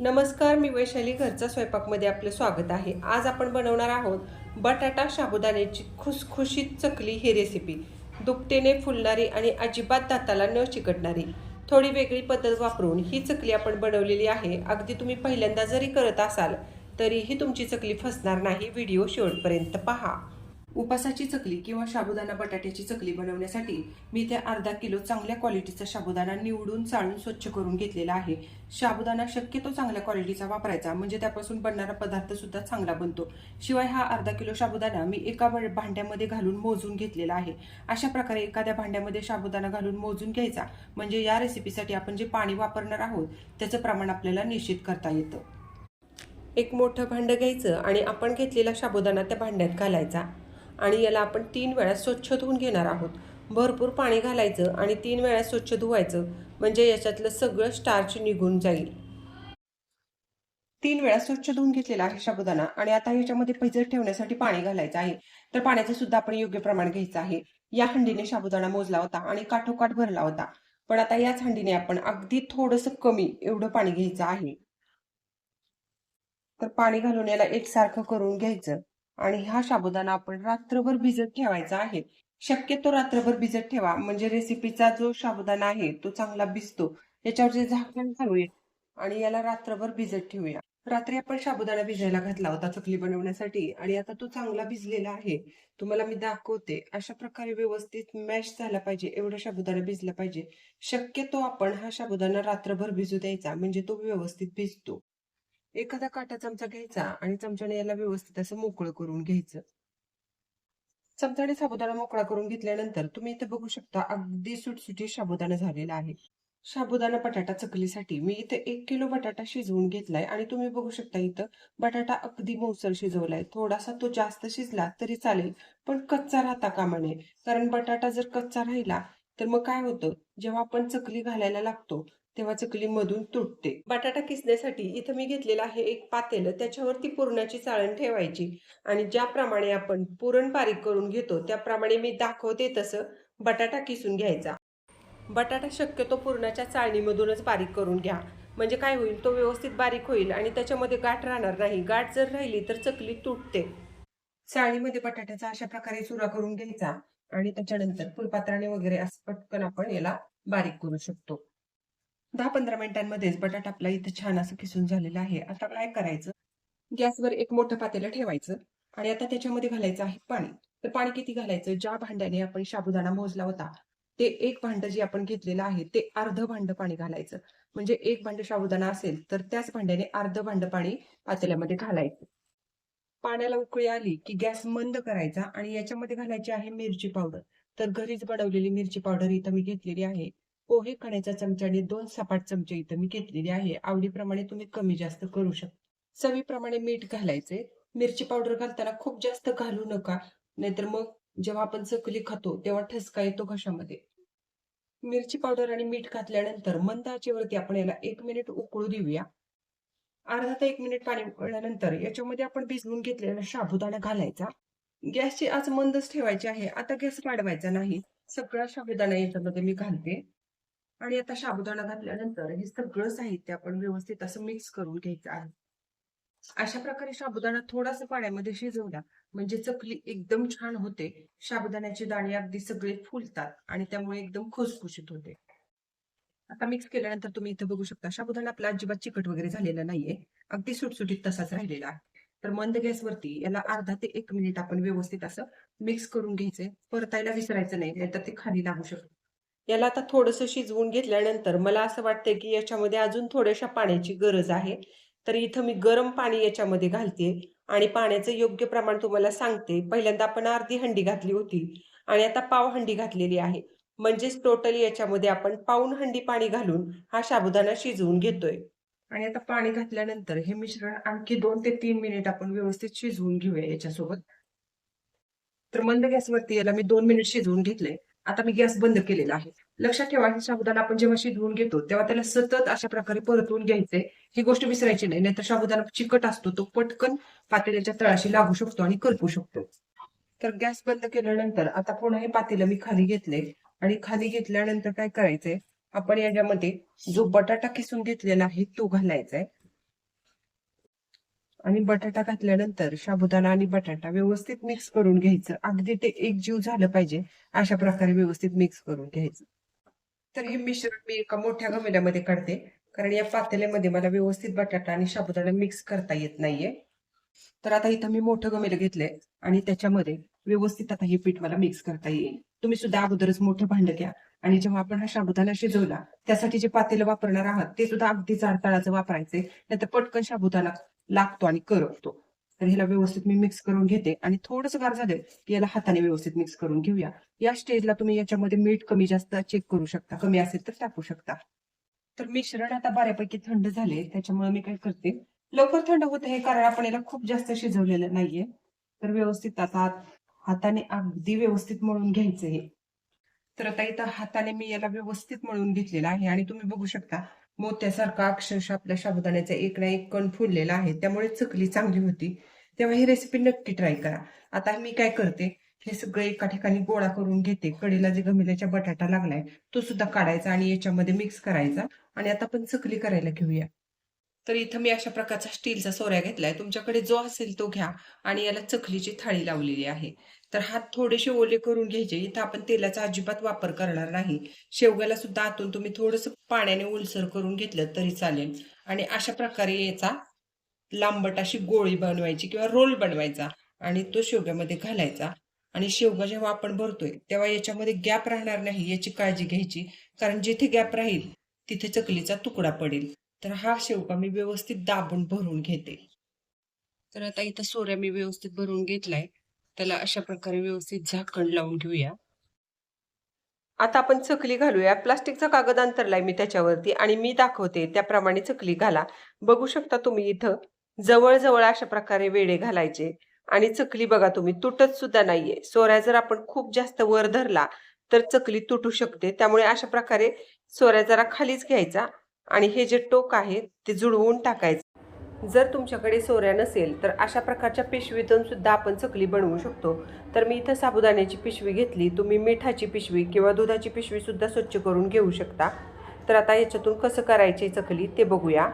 नमस्कार मी वैशाली घरचा स्वयंपाकमध्ये आपलं स्वागत आहे. आज आपण बनवणार आहोत बटाटा साबुदाण्याची खुसखुशीत चकली ही रेसिपी दुपटेने फुलणारी आणि अजिबात दाताला न चिकटणारी थोडी वेगळी पद्धत वापरून ही चकली आपण बनवलेली आहे. अगदी तुम्ही पहिल्यांदा जरी करत असाल तरीही तुमची चकली फसणार नाही. व्हिडिओ शेवटपर्यंत पहा. उपासाची चकली किंवा साबुदाणा बटाट्याची चकली बनवण्यासाठी मी त्या अर्धा किलो चांगल्या क्वालिटीचा साबुदाणा निवडून चाळून स्वच्छ करून घेतलेला आहे. साबुदाणा शक्यतो चांगल्या क्वालिटीचा वापरायचा म्हणजे त्यापासून बनणारा पदार्थ सुद्धा चांगला बनतो. शिवाय हा अर्धा किलो साबुदाणा मी एका भांड्यामध्ये घालून मोजून घेतलेला आहे. अशा प्रकारे एखाद्या भांड्यामध्ये साबुदाणा घालून मोजून घ्यायचा म्हणजे या रेसिपीसाठी आपण जे पाणी वापरणार आहोत त्याचं प्रमाण आपल्याला निश्चित करता येतं. एक मोठं भांडं घ्यायचं आणि आपण घेतलेला साबुदाणा त्या भांड्यात घालायचा. आणि याला आपण तीन वेळा स्वच्छ धुवून घेणार आहोत. भरपूर पाणी घालायचं आणि तीन वेळा स्वच्छ धुवायचं. म्हणजे याच्यातलं सगळं स्टार्च निघून जाईल. तीन वेळा स्वच्छ धुवून घेतलेला आहे शाबुदाना आणि आता याच्यामध्ये पैजत ठेवण्यासाठी पाणी घालायचं आहे. तर पाण्याचं सुद्धा आपण योग्य प्रमाण घ्यायचं आहे. या हंडीने साबुदाणा मोजला होता आणि काठोकाठ भरला होता. पण आता याच हंडीने आपण अगदी थोडंसं कमी एवढं पाणी घ्यायचं आहे. तर पाणी घालून याला एकसारखं करून घ्यायचं. आणि हा साबुदाणा आपण रात्रभर भिजत ठेवायचा आहे. शक्यतो रात्रभर भिजत ठेवा. म्हणजे रेसिपीचा जो साबुदाणा आहे तो चांगला भिजतो. याच्यावरचे झाकण घालूया आणि याला रात्रभर भिजत ठेवूया. रात्री आपण साबुदाणा भिजायला घातला होता चकली बनवण्यासाठी आणि आता तो चांगला भिजलेला आहे. तुम्हाला मी दाखवते. अशा प्रकारे व्यवस्थित मॅश झाला पाहिजे. एवढा साबुदाणा भिजला पाहिजे. शक्यतो आपण हा साबुदाणा रात्रभर भिजू द्यायचा. म्हणजे तो व्यवस्थित भिजतो. एखादा काटा चमचा घ्यायचा आणि चमच्याने याला व्यवस्थित असं मोकळं करून घ्यायचं. चमचाने साबुदाणा मोकळा करून घेतल्यानंतर तुम्ही इथे बघू शकता अगदी सुटसुटी साबुदाणा झालेला आहे. साबुदाणा बटाटा चकलीसाठी मी इथे एक किलो बटाटा शिजवून घेतलाय आणि तुम्ही बघू शकता इथं बटाटा अगदी मौसर शिजवलाय. थोडासा तो जास्त शिजला तरी चालेल पण कच्चा राहता कामा नये. कारण बटाटा जर कच्चा राहिला तर मग काय होतं? जेव्हा आपण चकली घालायला लागतो तेव्हा चकली मधून तुटते. बटाटा किसण्यासाठी इथं मी घेतलेलं आहे एक पातेलं. त्याच्यावरती पुरणाची चाळण ठेवायची. आणि ज्याप्रमाणे आपण पुरण बारीक करून घेतो त्याप्रमाणे मी दाखवते तसं बटाटा किसून घ्यायचा. बटाटा शक्यतो पुरणाच्या चाळणीमधूनच बारीक करून घ्या. म्हणजे काय होईल? तो व्यवस्थित बारीक होईल आणि त्याच्यामध्ये गाठ राहणार नाही. गाठ जर राहिली तर चकली तुटते. चाळणीमध्ये बटाट्याचा अशा प्रकारे चुरा करून घ्यायचा. आणि त्याच्यानंतर फुलपात्राने वगैरे असं पटकन आपण याला बारीक करू शकतो. दहा पंधरा मिनिटांमध्येच बटाटा आपला इथं छान असं किसून झालेला आहे. आता काय करायचं? गॅसवर एक मोठं पातेलं ठेवायचं आणि आता त्याच्यामध्ये घालायचं आहे पाणी. तर पाणी किती घालायचं? ज्या भांड्याने आपण साबुदाणा मोजला होता ते एक भांड जे आपण घेतलेलं आहे ते अर्ध भांड पाणी घालायचं. म्हणजे एक भांड साबुदाणा असेल तर त्याच भांड्याने अर्ध भांड पाणी पातेल्यामध्ये घालायचं. पाण्याला उकळी आली की गॅस मंद करायचा आणि याच्यामध्ये घालायची आहे मिरची पावडर. तर घरीच बनवलेली मिरची पावडर इथं मी घेतलेली आहे. पोहे खाण्याच्या चमच्याने दोन सपाट चमचे इथं मी घेतलेले आहे. आवडीप्रमाणे तुम्ही कमी जास्त करू शकता. चवीप्रमाणे मीठ घालायचे मिरची पावडर घालताना खूप जास्त घालू नका. नाहीतर मग जेव्हा आपण चकली खातो तेव्हा ठसका येतो घशामध्ये. मिरची पावडर आणि मीठ घातल्यानंतर मंद आचेवरती आपण याला एक मिनिट उकळू देऊया. अर्धा ते एक मिनिट पाणी उकळल्यानंतर याच्यामध्ये आपण भिजवून घेतलेला साबुदाणा घालायचा. गॅसची आज मंदच ठेवायची आहे. आता गॅस वाढवायचा नाही. सगळा साबुदाणा याच्यामध्ये मी घालते. आणि आता साबुदाणा घातल्यानंतर हे सगळं साहित्य आपण व्यवस्थित असं मिक्स करून घ्यायचं आहे. अशा प्रकारे साबुदाणा थोडासा पाण्यामध्ये शिजवला म्हणजे चकली एकदम छान होते. साबुदाण्याचे दाणे अगदी सगळे फुलतात आणि त्यामुळे एकदम खुसखुशीत होते. आता मिक्स केल्यानंतर तुम्ही इथं बघू शकता साबुदाणा आपला अजिबात चिकट वगैरे झालेला नाहीये. अगदी सुटसुटीत तसाच राहिलेला आहे. तर मंद गॅसवरती याला अर्धा ते एक मिनिट आपण व्यवस्थित असं मिक्स करून घ्यायचंय. परतायला विसरायचं नाही नाहीतर ते खाली लागू शकतं. याला आता थोडंसं शिजवून घेतल्यानंतर मला असं वाटतंय की याच्यामध्ये अजून थोड्याशा पाण्याची गरज आहे. तर इथं मी गरम पाणी याच्यामध्ये घालते आणि पाण्याचं योग्य प्रमाण तुम्हाला सांगते. पहिल्यांदा आपण अर्धी हंडी घातली होती आणि आता पाव हंडी घातलेली आहे. म्हणजेच टोटली याच्यामध्ये आपण पाऊन हंडी पाणी घालून हा साबुदाणा शिजवून घेतोय. आणि आता पाणी घातल्यानंतर हे मिश्रण आणखी दोन ते तीन मिनिट आपण व्यवस्थित शिजवून घेऊया याच्यासोबत. तर मंद गॅसवरती याला मी दोन मिनिट शिजवून घेतले आता मी गॅस बंद केलेला आहे. लक्षात ठेवा हे साबुदाणा आपण जेव्हा शिजवून घेतो तेव्हा त्याला सतत अशा प्रकारे परतवून घ्यायचे. ही गोष्ट विसरायची नाही नाहीतर साबुदाणा चिकट असतो तो पटकन पातेल्याच्या तळाशी लागू शकतो आणि करपू शकतो. तर गॅस बंद केल्यानंतर आता पुन्हा हे पातेलं मी खाली घेतले. आणि खाली घेतल्यानंतर काय करायचंय? आपण याच्यामध्ये जो बटाटा किसून घेतलेला आहे तो घालायचा आहे आणि बटाटा घातल्यानंतर साबुदाणा आणि बटाटा व्यवस्थित मिक्स करून घ्यायचं. अगदी ते एक जीव झालं पाहिजे अशा प्रकारे व्यवस्थित मिक्स करून घ्यायचं. तर हे मिश्रण मी एका मोठ्या गमेल्यामध्ये काढते. कारण या पातेल्यामध्ये मला व्यवस्थित बटाटा आणि साबुदाणा मिक्स करता येत नाहीये. तर आता इथं मी मोठं गमेलं घेतलंय आणि त्याच्यामध्ये व्यवस्थित आता हे पीठ मला मिक्स करता येईल. तुम्ही सुद्धा अगोदरच मोठं भांड घ्या. आणि जेव्हा आपण हा साबुदाणा शिजवला त्यासाठी जे पातेलं वापरणार आहात ते सुद्धा अगदी जाड तळाचं वापरायचे नाहीतर पटकन साबुदाणा लागतो आणि करपतो. तर ह्याला व्यवस्थित मी मिक्स करून घेते आणि थोडंस गार झालं की याला हाताने व्यवस्थित मिक्स करून घेऊया. या स्टेजला तुम्ही याच्यामध्ये मीठ कमी जास्त चेक करू शकता. कमी असेल तर टाकू शकता. तर मिश्रण आता बऱ्यापैकी थंड झाले त्याच्यामुळे मी काय करते लवकर थंड होत हे कारण आपण याला खूप जास्त शिजवलेलं नाहीये. तर व्यवस्थित आता हाताने अगदी व्यवस्थित मळून घ्यायचं हे तर आता इथं हाताने मी याला व्यवस्थित मळून घेतलेला आहे आणि तुम्ही बघू शकता मोत्यासारखा अक्षरशः आपल्या साबुदाण्याचा एक ना एक कण फुललेला आहे. त्यामुळे चकली चांगली होती. तेव्हा ही रेसिपी नक्की ट्राय करा. आता मी काय करते? हे सगळं एका ठिकाणी गोळा करून घेते. कडेला जे गमिल्याचा बटाटा लागलाय तो सुद्धा काढायचा आणि याच्यामध्ये मिक्स करायचा. आणि आता आपण चकली करायला घेऊया. तर इथं मी अशा प्रकारचा स्टीलचा सोऱ्या घेतलाय. तुमच्याकडे जो असेल तो घ्या. आणि याला चकलीची थाळी लावलेली आहे. तर हात थोडेसे ओले करून घ्यायचे. इथं आपण तेलाचा अजिबात वापर करणार नाही. शेवग्याला सुद्धा आतून तुम्ही थोडस पाण्याने ओलसर करून घेतलं तरी चालेल. आणि अशा प्रकारे याचा लांबट अशी गोळी बनवायची किंवा रोल बनवायचा आणि तो शेवग्यामध्ये घालायचा. आणि शेवगा जेव्हा आपण भरतोय तेव्हा याच्यामध्ये गॅप राहणार नाही याची काळजी घ्यायची. कारण जिथे गॅप राहील तिथे चकलीचा तुकडा पडेल. तर हा शेवगा मी व्यवस्थित दाबून भरून घेते. तर आता इथं सोऱ्या मी व्यवस्थित भरून घेतलाय. त्याला अशा प्रकारे व्यवस्थित झाकण लावून घेऊया आता आपण चकली घालूया. प्लास्टिकचा कागद अंतरलाय मी त्याच्यावरती आणि मी दाखवते. त्याप्रमाणे चकली घाला. बघू शकता तुम्ही इथं जवळजवळ अशा प्रकारे वेडे घालायचे. आणि चकली बघा तुम्ही तुटत सुद्धा नाहीये. सोऱ्या जर आपण खूप जास्त वर धरला तर चकली तुटू शकते. त्यामुळे अशा प्रकारे सोऱ्या जरा खालीच घ्यायचा आणि हे जे टोक आहे ते जुळवून टाकायचं. जर तुमच्याकडे सोऱ्या नसेल तर अशा प्रकारच्या पिशवीतून सुद्धा आपण चकली बनवू शकतो. तर मी इथं साबुदाण्याची पिशवी घेतली. तुम्ही मिठाची पिशवी किंवा दुधाची पिशवी सुद्धा स्वच्छ करून घेऊ शकता. तर आता याच्यातून कसं करायचे चकली ते बघूया.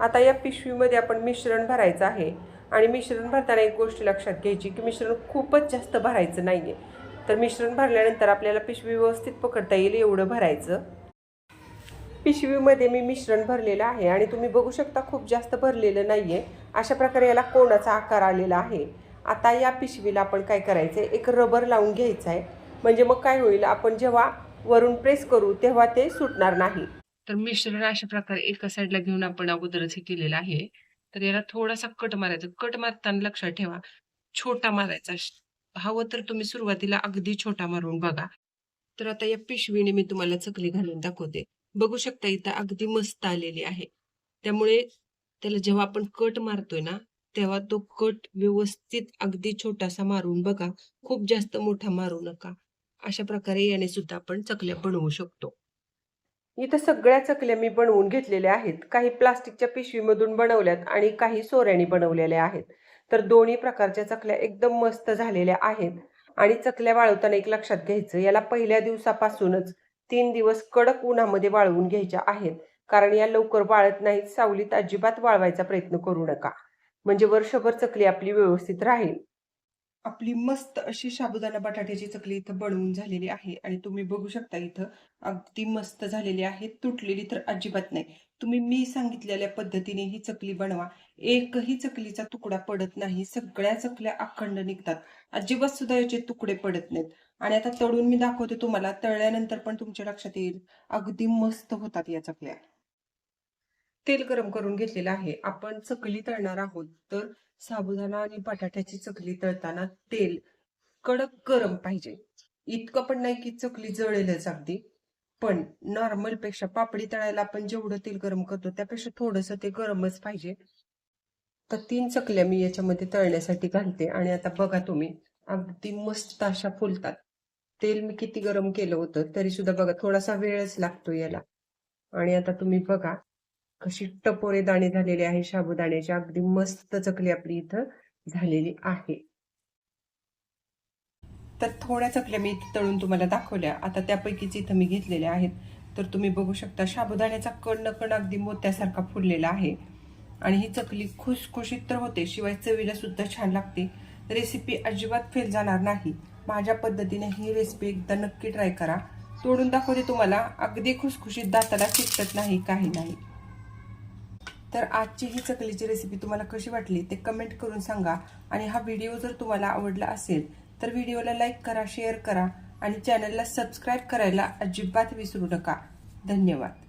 आता या पिशवीमध्ये आपण मिश्रण भरायचं आहे. आणि मिश्रण भरताना एक गोष्ट लक्षात घ्यायची की मिश्रण खूपच जास्त भरायचं नाही आहे तर मिश्रण भरल्यानंतर आपल्याला पिशवी व्यवस्थित पकडता येईल एवढं भरायचं. पिशवीमध्ये मी मिश्रण भरलेलं आहे आणि तुम्ही बघू शकता खूप जास्त भरलेलं नाही आहे अशा प्रकारे याला कोणाचा आकार आलेला आहे? आता या पिशवीला आपण काय करायचं आहे एक रबर लावून घ्यायचं आहे म्हणजे मग काय होईल? आपण जेव्हा वरून प्रेस करू तेव्हा ते सुटणार नाही. तर मिश्रण अशा प्रकारे एका साईडला घेऊन आपण अगोदरच हे केलेलं आहे. तर याला थोडासा कट मारायचा. कट मारताना लक्षात ठेवा. छोटा मारायचा. हवं तर तुम्ही सुरुवातीला अगदी छोटा मारून बघा. तर आता या पिशवीने मी तुम्हाला चकली घालून दाखवते. बघू शकता इथं अगदी मस्त आलेली आहे. त्यामुळे त्याला जेव्हा आपण कट मारतोय ना तेव्हा तो कट व्यवस्थित अगदी छोटासा मारून बघा. खूप जास्त मोठा मारू नका. अशा प्रकारे याने सुद्धा आपण चकल्या बनवू शकतो. इथं सगळ्या चकल्या मी बनवून घेतलेल्या आहेत. काही प्लास्टिकच्या पिशवीमधून बनवल्यात आणि काही सोऱ्याने बनवलेल्या आहेत. तर दोन्ही प्रकारच्या चकल्या एकदम मस्त झालेल्या आहेत. आणि चकल्या वाळवताना एक लक्षात घ्यायचं याला पहिल्या दिवसापासूनच तीन दिवस कडक उन्हामध्ये वाळवून घ्यायच्या आहेत. कारण या लवकर वाळत नाहीत सावलीत अजिबात वाळवायचा प्रयत्न करू नका. म्हणजे वर्षभर चकली आपली व्यवस्थित राहील. आपली मस्त अशी साबुदाणा बटाट्याची चकली इथं बनवून झालेली आहे आणि तुम्ही बघू शकता इथं अगदी मस्त झालेली आहे. तुटलेली तर अजिबात नाही. तुम्ही मी सांगितलेल्या पद्धतीने ही चकली बनवा. एकही चकलीचा तुकडा पडत नाही. सगळ्या चकल्या अखंड निघतात. अजिबात सुद्धा याचे तुकडे पडत नाहीत. आणि आता तळून मी दाखवते तुम्हाला. तळल्यानंतर पण तुमच्या लक्षात येईल. अगदी मस्त होतात या चकल्या. तेल गरम करून घेतलेलं आहे. आपण चकली तळणार आहोत. तर साबुदाणा आणि बटाट्याची चकली तळताना तेल कडक गरम पाहिजे. इतकं पण नाही की चकली जळेलच अगदी. पण नॉर्मलपेक्षा पापडी तळायला आपण जेवढं तेल गरम करतो त्यापेक्षा थोडस ते गरमच पाहिजे. तर तीन चकल्या मी याच्यामध्ये तळण्यासाठी घालते. आणि आता बघा तुम्ही अगदी मस्त अशा फुलतात. तेल मी किती गरम केलं होतं तरी सुद्धा बघा थोडासा वेळच लागतो याला. आणि आता तुम्ही बघा कशी टपोरे दाणे झालेले आहे साबुदाण्याची अगदी मस्त चकली आपली इथं झालेली आहे. तर थोड्या चकल्या मी इथं तळून तुम्हाला दाखवल्या. आता त्यापैकीच इथं मी घेतलेल्या आहेत. तर तुम्ही बघू शकता साबुदाण्याचा कण कण अगदी मोत्यासारखा फुललेला आहे. आणि ही चकली खुशखुशीत तर होते शिवाय चवीला सुद्धा छान लागते. रेसिपी अजिबात फेल जाणार नाही. माझ्या पद्धतीने ही रेसिपी एकदा नक्की ट्राय करा. तोडून दाखवते तुम्हाला. अगदी खुसखुशीत दाताला चिकटत नाही काही नाही. तर आजची ही चकलीची रेसिपी तुम्हाला कशी वाटली ते कमेंट करून सांगा. आणि हा व्हिडिओ जर तुम्हाला आवडला असेल तर व्हिडिओला लाईक करा शेअर करा. आणि चॅनलला सबस्क्राईब करायला अजिबात विसरू नका. धन्यवाद.